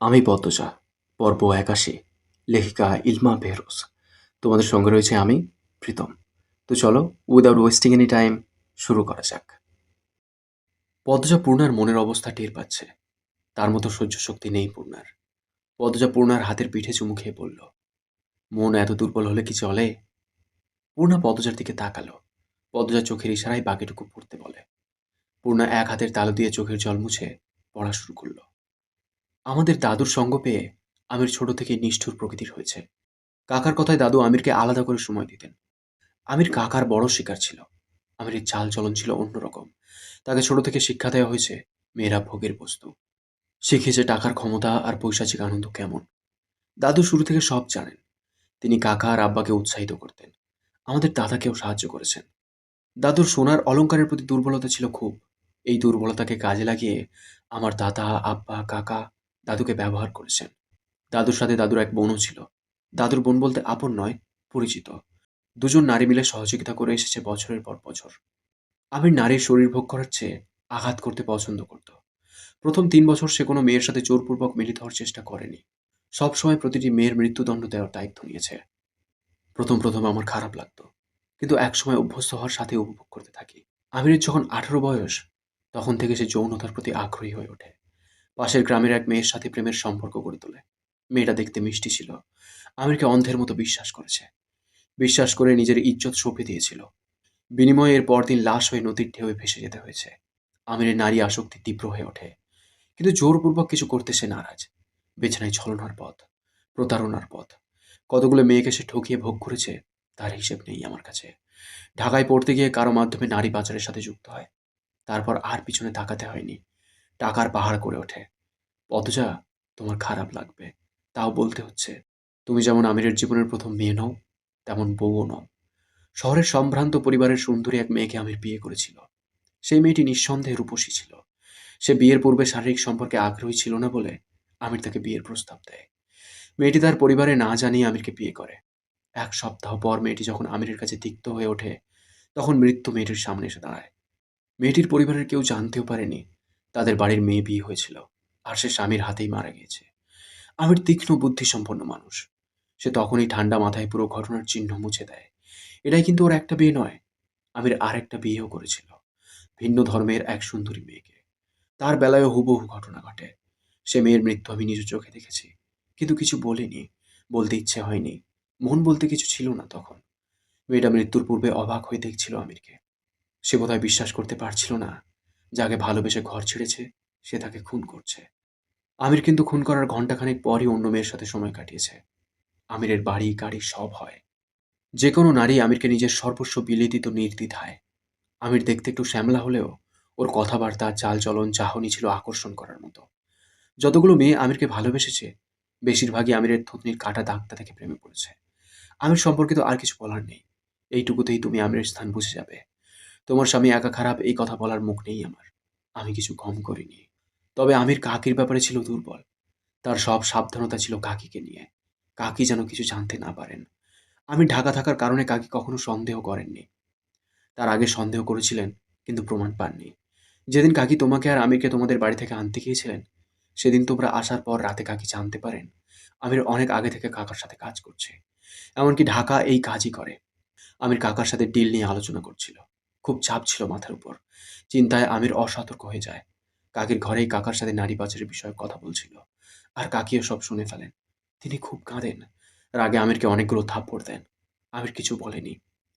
আমি পদ্মজা, পর্ব একাশি, লেখিকা ইলমা বেহরোজ তোমাদের সঙ্গে রয়েছে আমি, প্রীতম। তো চলো উইদাউট ওয়েস্টিং এনি টাইম শুরু করা যাক। পদ্মজা পূর্ণার মনের অবস্থা টের পাচ্ছে। তার মতো সহ্য শক্তি নেই পূর্ণার। পদ্মজা পূর্ণার হাতের পিঠে চুমু খেয়ে বলল, মন এত দুর্বল হলে কি চলে? পূর্ণা পদ্মজার দিকে তাকালো। পদ্মজা চোখের ইশারায় বাকিটুকু পড়তে বলে। পূর্ণা এক হাতের তালু দিয়ে চোখের জল মুছে পড়া শুরু করল। আমাদের দাদুর সঙ্গ পেয়ে আমির ছোট থেকে নিষ্ঠুর প্রকৃতির হয়েছে। কাকার কথায় দাদু আমিরকে আলাদা করে সময় দিতেন। আমির কাকার বড় শিকার ছিল। আমিরের চাল চলন ছিল অন্যরকম তাকে ছোট থেকে শিক্ষা দেওয়া হয়েছে, মেয়েরা ভোগের বস্তু। শিখেছে টাকার ক্ষমতা আর পৈশাচিক আনন্দ কেমন। দাদু শুরু থেকে সব জানেন। তিনি কাকা আর আব্বাকে উৎসাহিত করতেন। আমাদের দাদাকেও সাহায্য করেছেন। দাদুর সোনার অলংকারের প্রতি দুর্বলতা ছিল খুব। এই দুর্বলতাকে কাজে লাগিয়ে আমার দাদা, আব্বা, কাকা দাদুকে ব্যবহার করেছেন। দাদুর সাথে দাদুর এক বোনও ছিল। দাদুর বোন বলতে আপন নয়, পরিচিত। দুজন নারী মিলে সহযোগিতা করে এসেছে বছরের পর বছর। আমির নারীর শরীর ভোগ করার চেয়ে আঘাত করতে পছন্দ করত। প্রথম তিন বছর সে কোনো মেয়ের সাথে জোরপূর্বক মিলিত হওয়ার চেষ্টা করেনি। সবসময় প্রতিটি মেয়ের মৃত্যুদণ্ড দেওয়ার দায়িত্ব নিয়েছে। প্রথম প্রথম আমার খারাপ লাগতো। কিন্তু একসময় অভ্যস্ত হওয়ার সাথে উপভোগ করতে থাকি। আমিরের যখন আঠারো বয়স, তখন থেকে সে যৌনতার প্রতি আগ্রহী হয়ে ওঠে। পাশের গ্রামের এক মেয়ের সাথে প্রেমের সম্পর্ক গড়ে তোলে। মেয়েটা দেখতে মিষ্টি ছিল। আমিরকে অন্ধের মতো বিশ্বাস করেছে। বিশ্বাস করে নিজের ইজ্জত সঁপে দিয়েছিল। বিনিময়ে এর পরদিন লাশ হয়ে নদীর ঢেউয়ে ভেসে যেতে হয়েছে। আমিরের নারী আসক্তি তীব্র হয়ে ওঠে। কিন্তু জোরপূর্বক কিছু করতে সে নারাজ। বেছে নেয় ছলনার পথ, প্রতারণার পথ। কতগুলো মেয়েকে সে ঠকিয়ে ভোগ করেছে, তার হিসেব নেই আমার কাছে। ঢাকায় পড়তে গিয়ে কারও মাধ্যমে নারী পাচারের সাথে যুক্ত হয়। তারপর আর পিছনে তাকাতে হয়নি। টাকার পাহাড় করে ওঠে। অথচা তোমার খারাপ লাগবে। তাও বলতে হচ্ছে, তুমি যেমন আমিরের জীবনের প্রথম মেয়ে নও, তেমন বউও নও। শহরের সম্ভ্রান্ত পরিবারের সুন্দরী এক মেয়েকে আমির বিয়ে করেছিল। সেই মেয়েটি নিঃসন্দেহে রূপসী ছিল। সে বিয়ের পূর্বে শারীরিক সম্পর্কে আগ্রহী ছিল না বলে আমির তাকে বিয়ের প্রস্তাব দেয়। মেয়েটি তার পরিবারে না জানিয়ে আমিরকে বিয়ে করে। এক সপ্তাহ পর মেয়েটি যখন আমিরের কাছে তিক্ত হয়ে ওঠে, তখন মৃত্যু মেয়েটির সামনে এসে দাঁড়ায়। মেয়েটির পরিবারের কেউ জানতেও পারেনি তাদের বাড়ির মেয়ে বিয়ে হয়েছিল আর সে স্বামীর হাতেই মারা গিয়েছে। আমির তীক্ষ্ণ বুদ্ধিসম্পন্ন মানুষ। সে তখনই ঠান্ডা মাথায় পুরো ঘটনার চিহ্ন মুছে দেয়। এটাই কিন্তু ওর একটা বিয়ে নয়, আমির আর একটা বিয়েও করেছিল, ভিন্ন ধর্মের এক সুন্দরী মেয়েকে। তার বেলায়ও হুবহু ঘটনা ঘটে। সে মেয়ের মৃত্যু আমি নিজ চোখে দেখেছি, কিন্তু কিছু বলিনি, বলতে ইচ্ছে হয়নি, মন বলতে কিছু ছিল না তখন। মেয়েটা মৃত্যুর পূর্বে অবাক হয়ে দেখছিল আমিরকে। সে বোধহয় বিশ্বাস করতে পারছিল না যাকে ভালোবেসে ঘর ছেড়েছে, সে তাকে খুন করছে। আমির কিন্তু খুন করার ঘন্টাখানেক পরই অন্য মেয়ের সাথে সময় কাটিয়েছে। আমিরের বাড়ি, গাড়ি সব হয়। যে কোনো নারী আমিরকে নিজের সর্বস্ব বিলে দিত নির্দ্বিধায়। আমির দেখতে একটু শ্যামলা হলেও ওর কথাবার্তা, চালচলন, চাহনি ছিল আকর্ষণ করার মতো। যতগুলো মেয়ে আমিরকে ভালোবেসেছে, বেশিরভাগই আমিরের থুতনির কাটা দাগটা থেকে প্রেমে পড়েছে। আমির সম্পর্কে তো আর কিছু বলার নেই। এইটুকুতেই তুমি আমিরের স্থান বুঝে যাবে। তোমার স্বামী একা খারাপ, এই কথা বলার মুখ নেই আমার। আমি কিছু কম করিনি। তবে আমির কাকির ব্যাপারে ছিল দুর্বল। তার সব সাবধানতা ছিল কাকিকে নিয়ে। কাকি যেন কিছু জানতে না পারেন। আমি ঢাকা থাকার কারণে কাকি কখনো সন্দেহ করেননি। তার আগে সন্দেহ করেছিলেন, কিন্তু প্রমাণ পাননি। যেদিন কাকি তোমাকে আর আমিরকে তোমাদের বাড়ি থেকে আনতে গিয়েছিলেন, সেদিন তোমরা আসার পর রাতে কাকি জানতে পারেন, আমির অনেক আগে থেকে কাকার সাথে কাজ করছে। এমনকি ঢাকা এই কাজই করে। আমির কাকার সাথে ডিল নিয়ে আলোচনা করছিল। খুব চাপ ছিল মাথার উপর। চিন্তায় আমির অসতর্ক হয়ে যায়। কাকির ঘরেই কাকার সাথে নারী পাচারের বিষয়ে কথা বলছিল। আর কাকিও সব শুনে ফেলেন। তিনি খুব কাঁদেন। রাগে আমিরকে অনেকগুলো থাপ্পড় দেন। আমির কিছু বলেনি।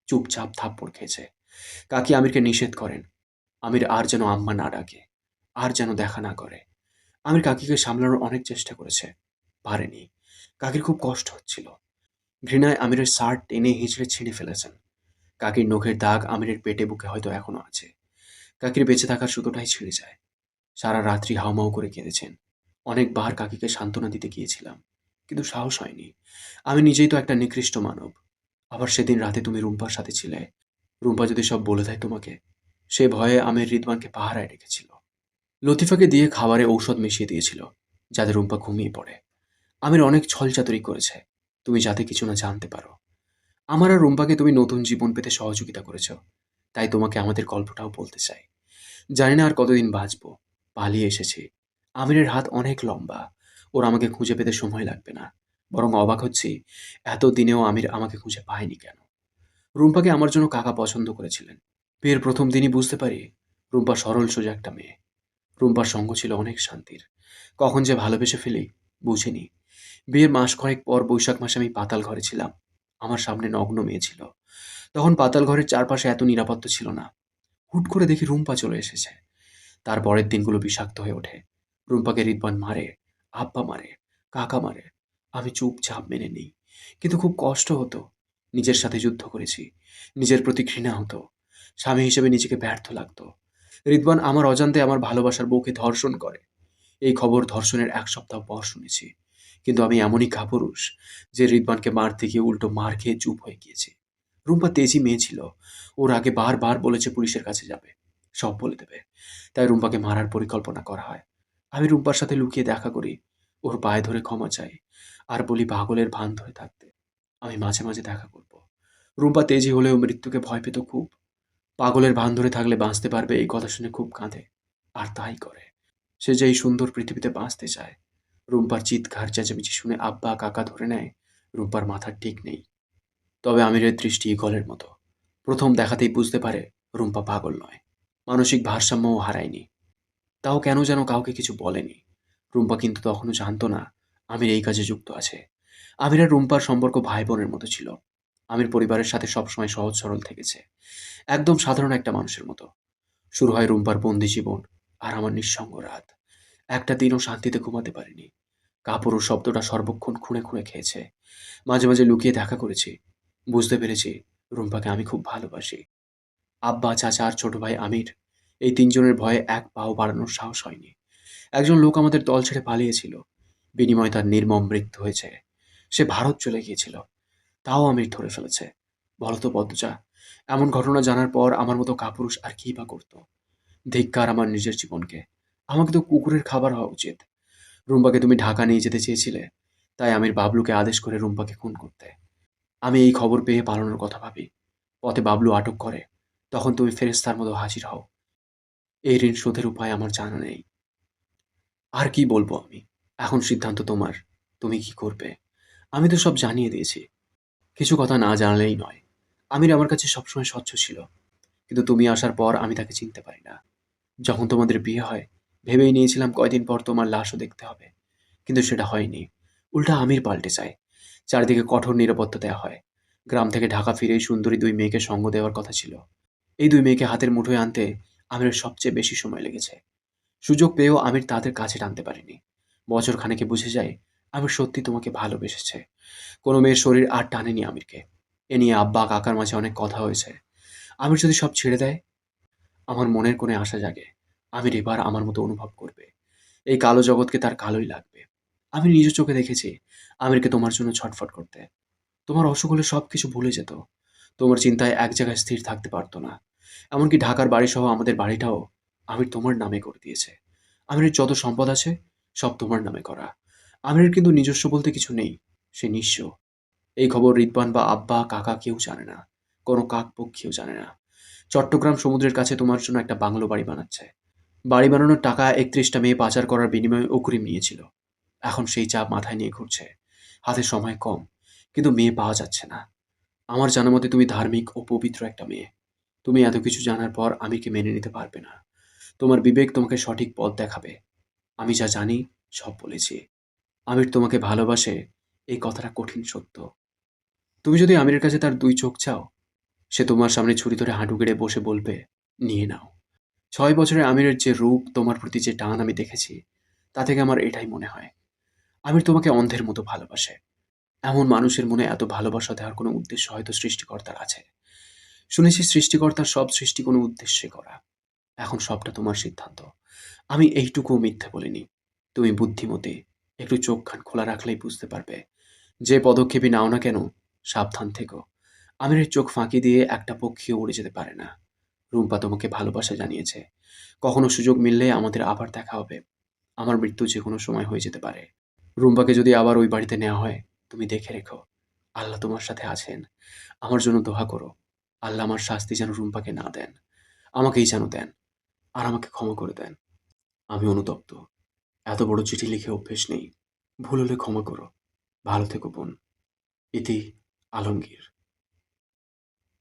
চুপচাপ থাপ্পড় খেয়েছে। কাকি আমিরকে নিষেধ করেন। আমির আর যেন আম্মা না ডাকে, আর যেন দেখা না করে। আমির কাকিকে সামলানোর অনেক চেষ্টা করেছে। পারেনি। কাকির খুব কষ্ট হচ্ছিল। ঘৃণায় আমিরের শার্ট টেনে হিঁচড়ে ছিঁড়ে ফেলেছেন। কাকির নখের দাগ আমিরের পেটে বুকে হয়তো এখনও আছে। কাকির বেঁচে থাকার সুতোটাই ছিঁড়ে যায়। সারা রাত্রি হাউমাউ করে কেঁদেছেন। অনেকবার কাকিকে সান্ত্বনা দিতে গিয়েছিলাম, কিন্তু সাহস হয়নি। আমি নিজেই তো একটা নিকৃষ্ট মানব। আবার সেদিন রাতে তুমি রুম্পার সাথে ছিলে। রুম্পা যদি সব বলে দেয় তোমাকে, সে ভয়ে আমির রিদওয়ানকে পাহারায় রেখেছিল। লতিফাকে দিয়ে খাবারে ঔষধ মিশিয়ে দিয়েছিল, যাতে রুম্পা ঘুমিয়ে পড়ে। আমির অনেক ছলচাতুরি করেছে। তুমি যাতে কিছু না জানতে পারো। আমার আর রুম্পাকে তুমি নতুন জীবন পেতে সহযোগিতা করেছ। তাই তোমাকে আমাদের গল্পটাও বলতে চাই। জানি না আর কতদিন বাঁচবো। পালিয়ে এসেছি। আমিরের হাত অনেক লম্বা। ওর আমাকে খুঁজে পেতে সময় লাগবে না। বরং অবাক হচ্ছি, এত দিনেও আমির আমাকে খুঁজে পায়নি কেন? রুম্পাকে আমার জন্য কাকা পছন্দ করেছিলেন। বিয়ের প্রথম দিনই বুঝতে পারি, রুম্পা সরল, সোজা একটা মেয়ে। রুম্পার সঙ্গ ছিল অনেক শান্তির। কখন যে ভালোবেসে ফেলি, বুঝিনি। বিয়ের মাস কয়েক পর বৈশাখ মাসে আমি পাতাল ঘরে ছিলাম। আমার সামনে নগ্ন মেয়ে ছিল। তখন পাতাল ঘরের চারপাশে এত নিরাপত্তা ছিল না। হুট করে দেখি রুম্পা চলে এসেছে। তার পরের দিনগুলো বিষাক্ত হয়ে ওঠে। রুম্পাকে রিদবান মারে, আব্বা মারে, কাকা মারে। আমি চুপচাপ মেনে নিই। কিন্তু খুব কষ্ট হতো। নিজের সাথে যুদ্ধ করেছি। নিজের প্রতি ঘৃণা হতো। স্বামী হিসেবে নিজেকে ব্যর্থ লাগতো। রিদবান আমার অজান্তে আমার ভালোবাসার বউকে ধর্ষণ করে। এই খবর ধর্ষণের এক সপ্তাহ পর শুনেছি। কিন্তু আমি এমনই কাপুরুষ যে রিদবানকে মারতে গিয়ে উল্টো মার খেয়ে চুপ হয়ে গিয়েছে। রুম্পা তেজি মেয়ে ছিল। ওর আগে বারবার বলেছে পুলিশের কাছে যাবে। সব বলে দেবে। তাই রুম্পাকে মারার পরিকল্পনা করা হয়। আমি রুম্পার সাথে লুকিয়ে দেখা করি। ওর পায়ে ধরে ক্ষমা চাই। আর বলি পাগলের ভান ধরে থাকতে। আমি মাঝে মাঝে দেখা করব। রুম্পা তেজি হলেও মৃত্যুকে ভয় পেত খুব। পাগলের ভান ধরে থাকলে বাঁচতে পারবে এই কথা শুনে খুব কাঁদে। আর তাই করে। সে যে এই সুন্দর পৃথিবীতে বাঁচতে চায় রুম্পার চিৎকার, চেঁচামেচি শুনে আব্বা কাকা ধরে নেয়, রুম্পার মাথার ঠিক নেই। তবে আমিরের দৃষ্টি ইগলের মতো। প্রথম দেখাতেই বুঝতে পারে রুম্পা পাগল নয়। মানসিক ভারসাম্যও হারায়নি। তাও কেন যেন কাউকে কিছু বলেনি? রুম্পা কিন্তু তখনও জানতো না আমির এই কাজে যুক্ত আছে। আমির আর রুম্পার সম্পর্ক ভাই বোনের মতো ছিল। আমির পরিবারের সাথে সবসময় সহজ সরল থেকেছে। একদম সাধারণ একটা মানুষের মতো। শুরু হয় রুম্পার বন্দি জীবন আর আমার নিঃসঙ্গ রাত। একটা দিনও শান্তিতে ঘুমাতে পারিনি। কাপড় শব্দটা সর্বক্ষণ খুঁড়ে খুঁড়ে খেয়েছে। মাঝে মাঝে লুকিয়ে দেখা করেছি। বুঝতে পেরেছি, রুম্পাকে আমি খুব ভালোবাসি। আব্বা, চাচা আর ছোট ভাই আমির, এই তিনজনের ভয়ে এক পাও বাড়ানোর সাহস হয়নি। একজন লোক আমাদের দল ছেড়ে পালিয়েছিল। বিনিময়ে তার নির্মম মৃত্যু হয়েছে। সে ভারত চলে গিয়েছিল। তাও আমির ধরে ফেলেছে। বলতো পদ্মজা এমন ঘটনা জানার পর আমার মতো কাপুরুষ আর কী বা করতো? ধিক্কার আমার নিজের জীবনকে। আমাকে তো কুকুরের খাবার হওয়া উচিত। রুম্পাকে তুমি ঢাকা নিয়ে যেতে চেয়েছিলে, তাই আমির বাবলুকে আদেশ করে রুম্পাকে খুন করতে। আমি এই খবর পেয়ে পালানোর কথা ভাবি। পথে বাবলু আটক করে, তখন তুমি ফেরেস্তার মতো হাজির হও। এই ঋণ শোধের উপায় আমার জানা নেই। আর কি বলব আমি? এখন সিদ্ধান্ত তোমার। তুমি কি করবে? আমি তো সব জানিয়ে দিয়েছি। কিছু কথা না জানালেই নয়। আমির আমার কাছে সবসময় স্বচ্ছ ছিল। কিন্তু তুমি আসার পর আমি তাকে চিনতে পারি না। যখন তোমাদের বিয়ে হয় ভেবেই নিয়েছিলাম কয়দিন পর তোমার লাশও দেখতে হবে। কিন্তু সেটা হয়নি। উল্টা আমির পাল্টে যায়। চারিদিকে কঠোর নিরাপত্তা দেওয়া হয়। গ্রাম থেকে ঢাকা ফিরেই সুন্দরী দুই মেয়েকে সঙ্গ দেওয়ার কথা ছিল। এই দুই মেয়েকে হাতের মুঠোয় আনতে আমিরের সবচেয়ে বেশি সময় লেগেছে। সুযোগ পেয়েও আমির তাদের কাছে টানতে পারিনি। বছর খানেকে বুঝে যায়, আমির সত্যি তোমাকে ভালোবেসেছে। কোনো মেয়ের শরীর আর টানেনি আমিরকে। এ নিয়ে আব্বা কাকার মাঝে অনেক কথা হয়েছে। আমির যদি সব ছেড়ে দেয়, আমার মনের কোণে আশা জাগে। আমির এবার আমার মতো অনুভব করবে। এই কালো জগৎকে তার কালোই লাগবে। আমি নিজ চোখে দেখেছি আমিরকে তোমার জন্য ছটফট করতে। তোমার অসুখ হলে সব কিছু ভুলে যেত। তোমার চিন্তায় এক জায়গায় স্থির থাকতে পারতো না। এমনকি ঢাকার বাড়ি সহ আমাদের বাড়িটাও আমির তোমার নামে করে দিয়েছে। আমিরের যত সম্পদ আছে, সব তোমার নামে করা। আমিরের কিন্তু নিজস্ব বলতে কিছু নেই, সে নিঃস্ব। এই খবর রিদবান বা আব্বা, কাকা কেউ জানে না। কোনো কাক পক্ষীও জানে না। চট্টগ্রাম সমুদ্রের কাছে তোমার জন্য একটা বাংলো বাড়ি বানাচ্ছে। বাড়ি বানানোর টাকা একত্রিশটা মেয়ে পাচার করার বিনিময়ে অগ্রিম নিয়েছিল। এখন সেই চাপ মাথায় নিয়ে ঘুরছে। হাতে সময় কম, কিন্তু মেয়ে পাওয়া যাচ্ছে না। আমার জানা মতে তুমি ধার্মিক ও পবিত্র একটা মেয়ে। তুমি এত কিছু জানার পর আমিরকে মেনে নিতে পারবে না? তোমার বিবেক তোমাকে সঠিক পথ দেখাবে। আমি যা জানি, সব বলেছি। আমির তোমাকে ভালোবাসে, এই কথাটা কঠিন সত্য। তুমি যদি আমিরের কাছে তার দুই চোখ চাও, সে তোমার সামনে ছুরি ধরে হাঁটু গেড়ে বসে বলবে, নিয়ে নাও। ছয় বছরে আমিরের যে রূপ তোমার প্রতি যে টান আমি দেখেছি, তা থেকে আমার এটাই মনে হয়। আমির তোমাকে অন্ধের মতো ভালোবাসে। এমন মানুষের মনে এত ভালোবাসা দেওয়ার কোনো উদ্দেশ্য হয়তো সৃষ্টিকর্তার আছে। শুনেছি সৃষ্টিকর্তার সব সৃষ্টি কোনো উদ্দেশ্যে করা। এখন সবটা তোমার সিদ্ধান্ত। আমি এইটুকুও মিথ্যে বলিনি। তুমি বুদ্ধিমতী। একটু চোখ খান খোলা রাখলেই বুঝতে পারবে। যে পদক্ষেপই নাও না কেন, সাবধান থেকো। আমিরের চোখ ফাঁকি দিয়ে একটা পক্ষীও উড়ে যেতে পারে না। রুম্পা তোমাকে ভালোবাসা জানিয়েছে। কখনো সুযোগ মিললে আমাদের আবার দেখা হবে। আমার মৃত্যু যে কোনো সময় হয়ে যেতে পারে। রুম্পাকে যদি আবার ওই বাড়িতে নেওয়া হয়, তুমি দেখে রেখো। আল্লাহ তোমার সাথে আছেন। আমার জন্য দোহা করো। আল্লাহ আমার শাস্তি যেন রুম্পাকে না দেন। আমাকেই যেন দেন। আর আমাকে ক্ষমা করে দেন। আমি অনুতপ্ত। এত বড় চিঠি লিখে অভ্যেস নেই। ভুল হলে ক্ষমা করো। ভালো থেকো বোন। ইতি আলমগীর।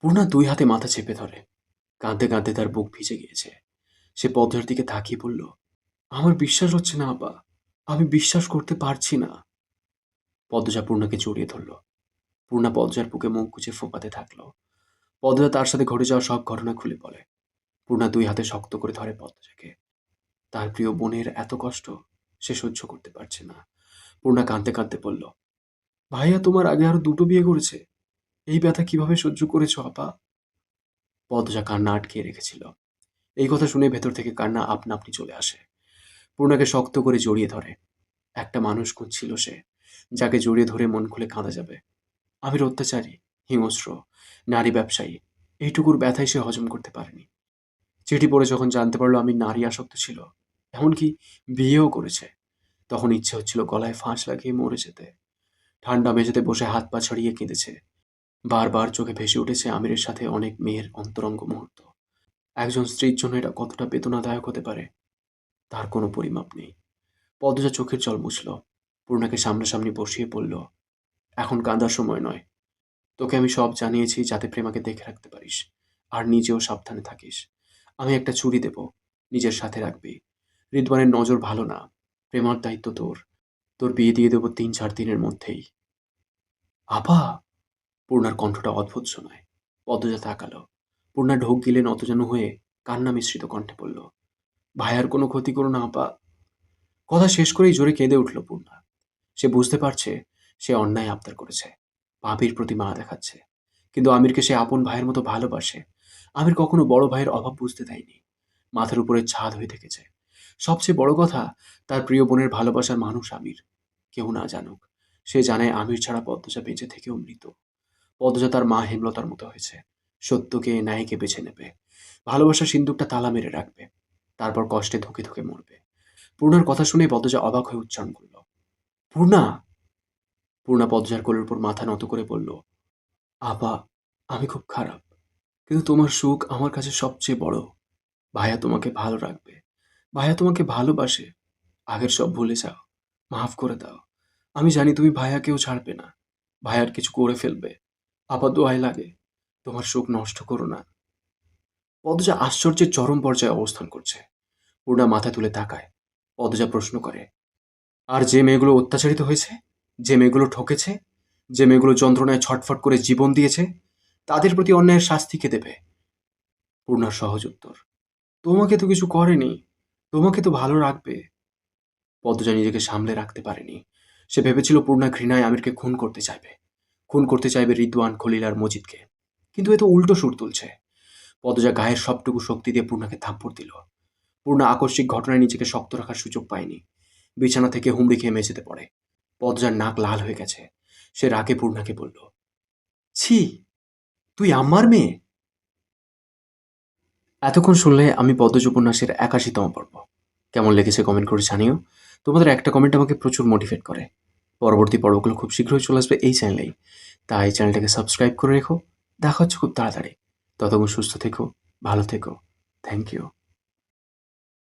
পূর্ণা দুই হাতে মাথা চেপে ধরে। কাঁদতে কাঁদতে তার বুক ভিজে গিয়েছে। সে পদ্মার দিকে তাকিয়ে বলল, আমার বিশ্বাস হচ্ছে না, আপা। আমি বিশ্বাস করতে পারছি না। পদ্মজা পূর্ণাকে জড়িয়ে ধরল। পূর্ণা পদ্মার বুকে মুখ গুজে ফোপাতে থাকল। পদ্মজা তার সাথে ঘটে যাওয়া সব ঘটনা খুলে বলে। পূর্ণা দুই হাতে শক্ত করে ধরে পদ্মজাকে। তার প্রিয় বোনের এত কষ্ট সে সহ্য করতে পারছে না। পূর্ণা কাঁদতে কাঁদতে বলল, ভাইয়া, তোমার আগে আরও দুটো বিয়ে করেছে। এই ব্যথা কীভাবে সহ্য করেছ, আপা? পদ্মজা কান্না আটকিয়ে রেখেছিল। এই কথা শুনে ভেতর থেকে কান্না আপনা আপনি চলে আসে। পূর্ণাকে শক্ত করে জড়িয়ে ধরে। একটা মানুষ খুঁজছিল সে, যাকে জড়িয়ে ধরে মন খুলে কাঁদা যাবে। আমির অত্যাচারী, হিংস্র, নারী ব্যবসায়ী, এইটুকুর ব্যথাই সে হজম করতে পারেনি। চিঠি পড়ে যখন জানতে পারল আমি নারী আসক্ত ছিল, এমনকি বিয়েও করেছে, তখন ইচ্ছে হচ্ছিল গলায় ফাঁস লাগিয়ে মরে যেতে। ঠান্ডা মেঝেতে বসে হাত পা ছড়িয়ে কেঁদেছে। বারবার চোখে ভেসে উঠেছে আমিরের সাথে অনেক মেয়ের অন্তরঙ্গ মুহূর্ত। একজন স্ত্রীর জন্য এটা কতটা বেদনাদায়ক হতে পারে, তার কোনো পরিমাপ নেই। পদ্মজা চোখের জল মুছল, পূর্ণাকে সামনাসামনি বসিয়ে পড়ল এখন কাঁদার সময় নয়। তোকে আমি সব জানিয়েছি যাতে প্রেমাকে দেখে রাখতে পারিস, আর নিজেও সাবধানে থাকিস। আমি একটা চুরি দেব, নিজের সাথে রাখবি। রিদওয়ানের নজর ভালো না, প্রেমার দায়িত্ব তোর। তোর বিয়ে দিয়ে দেবো তিন চার দিনের মধ্যেই। আপা পূর্ণার কণ্ঠটা অদ্ভুত শোনায়। পদ্মজা তাকালো পূর্ণা ঢোক গিলে নতজানু হয়ে কান্না মিশ্রিত কণ্ঠে বলল ভাইয়ার কোনো ক্ষতি করো না, আপা। কথা শেষ করেই জোরে কেঁদে উঠল পূর্ণা। সে বুঝতে পারছে সে অন্যায় আবদার করেছে। পাপির প্রতি মা দেখাচ্ছে। কিন্তু আমিরকে সে আপন ভাইয়ের মতো ভালোবাসে। আমির কখনো বড় ভাইয়ের অভাব বুঝতে দেয়নি। মাথার উপরে ছাদ হয়ে থেকেছে। সবচেয়ে বড় কথা, তার প্রিয় বোনের ভালোবাসার মানুষ আমির। কেউ না জানুক। সে জানে আমির ছাড়া পদ্মজা বেঁচে থেকেও মৃত। পদ্মজা তার মা হেমলতার মতো হয়েছে। সত্যকে, ন্যায়কে বেছে নেবে। ভালোবাসার সিন্দুকটা তালা মেরে রাখবে। তারপর কষ্টে ধুকে ধুকে মরবে। পূর্ণার কথা শুনে পদজা অবাক হয়ে উচ্চারণ করল, পূর্ণা! পূর্ণা পদ্মজার কোলের উপর মাথা নত করে বলল, আপা, আমি খুব খারাপ। কিন্তু তোমার সুখ আমার কাছে সবচেয়ে বড়। ভাইয়া তোমাকে ভালো রাখবে। ভাইয়া তোমাকে ভালোবাসে। আগের সব ভুলে যাও। মাফ করে দাও। আমি জানি তুমি ভাইয়াকেও ছাড়বে না। ভাইয়ার কিছু করে ফেলবে। আপা দোয়াই লাগে, তোমার সুখ নষ্ট করো না। পদজা আশ্চর্যের চরম পর্যায়ে অবস্থান করছে। পূর্ণা মাথা তুলে তাকায়। পদজা প্রশ্ন করে, আর যে মেয়েগুলো অত্যাচারিত হয়েছে, যে মেয়েগুলো ঠকেছে, যে মেয়েগুলো যন্ত্রণায় ছটফট করে জীবন দিয়েছে, তাদের প্রতি অন্যায়ের শাস্তি কে দেবে? পূর্ণার সহজ উত্তর, তোমাকে তো কিছু করেনি, তোমাকে তো ভালো রাখবে। পদ্মজা নিজেকে সামলে রাখতে পারেনি। সে ভেবেছিল পূর্ণা ঘৃণায় আমিরকে খুন করতে চাইবে। খুন করতে চাইবে রিদওয়ান খলিল আর মজিদকে। কিন্তু এ তো উল্টো সুর তুলছে। পদজা গায়ের সবটুকু শক্তি দিয়ে পূর্ণাকে থাপ্পড় দিল। পূর্ণা আকস্মিক ঘটনায় নিজেকে শক্ত রাখার সুযোগ পায়নি। বিছানা থেকে হুমড়ি খেয়ে মেঝেতে পড়ে। পদজার নাক লাল হয়ে গেছে। সে রাগে পূর্ণাকে বলল, ছি, তুই আমার মেয়ে? এতক্ষণ শুনলে আমি পদ্মজ উপন্যাসের একাশিতম পর্ব। কেমন লেগেছে কমেন্ট করে জানিও। তোমাদের একটা কমেন্ট আমাকে প্রচুর মোটিভেট করে। পরবর্তী পর্বগুলো খুব শীঘ্রই চলে আসবে এই চ্যানেলেই। তাই চ্যানেলটাকে সাবস্ক্রাইব করে রেখো। দেখা হচ্ছে খুব তাড়াতাড়ি। ততক্ষণ সুস্থ থেকো, ভালো থেকো। Thank you